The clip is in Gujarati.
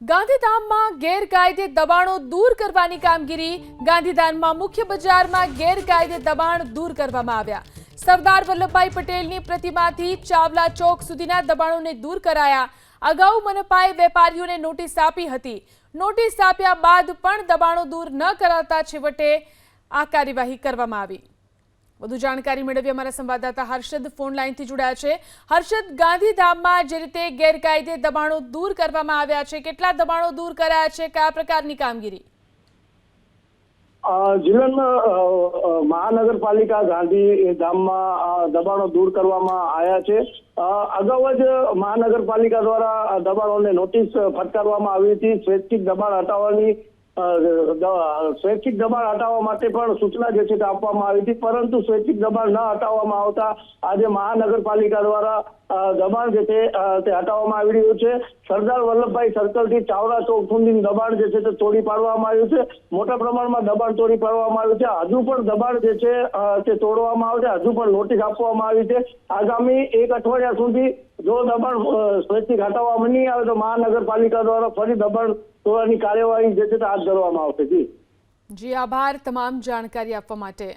ગાંધીધામમાં ગેરકાયદે દબાણો દૂર કરવાની કામગીરી, ગાંધીધામમાં મુખ્ય બજારમાં ગેરકાયદે દબાણ દૂર કરવામાં આવ્યા. સરદાર વલ્લભભાઈ પટેલની પ્રતિમાથી ચાવલા ચોક સુધીના દબાણોને દૂર કરાયા. અગાઉ મનપાએ વેપારીઓને નોટિસ આપી હતી. નોટિસ આપ્યા બાદ પણ દબાણો દૂર ન કરાતા છેવટે આ કાર્યવાહી કરવામાં આવી. વધુ જાણકારી મેળવી અમારા સંવાદદાતા હર્ષદ ફોન લાઇનથી જોડાયા છે. હર્ષદ ગાંધીધામમાં જે રીતે ગેરકાયદે દબાણો દૂર કરવામાં આવ્યા છે કેટલા દબાણો દૂર કરાયા છે કયા પ્રકારની કામગીરી? અ, મહાનગરપાલિકા ગાંધીધામમાં દબાણો દૂર કરવામાં આવ્યા છે. અગાઉ જ મહાનગરપાલિકા દ્વારા દબાણોને નોટિસ ફટકારવામાં આવી હતી. સ્વૈચ્છિક દબાણ હટાવવાની સ્વૈચ્છિક દબાણ હટાવવા માટે પણ સૂચના જે છે તે આપવામાં આવી હતી, પરંતુ સ્વૈચ્છિક દબાણ ન હટાવવામાં આવતા આજે મહાનગરપાલિકા દ્વારા દબાણ જે છે તે હટાવવામાં આવી રહ્યું છે. સરદાર વલ્લભભાઈ સર્કલથી ચાવડા ચોક સુધી દબાણ જે છે તે તોડી પાડવામાં આવ્યું છે. મોટા પ્રમાણમાં દબાણ તોડી પાડવામાં આવ્યું છે. હજુ પણ દબાણ જે છે તે તોડવામાં આવશે. હજુ પણ નોટિસ આપવામાં આવી છે. આગામી એક અઠવાડિયા સુધી જો દબાણ સ્વૈચ્છિક હટાવવામાં નહીં આવે તો મહાનગરપાલિકા દ્વારા ફરી દબાણ તોડવાની કાર્યવાહી જે છે તે હાથ ધરવામાં આવશે. જી. જી, આભાર. તમામ જાણકારી આપવા માટે.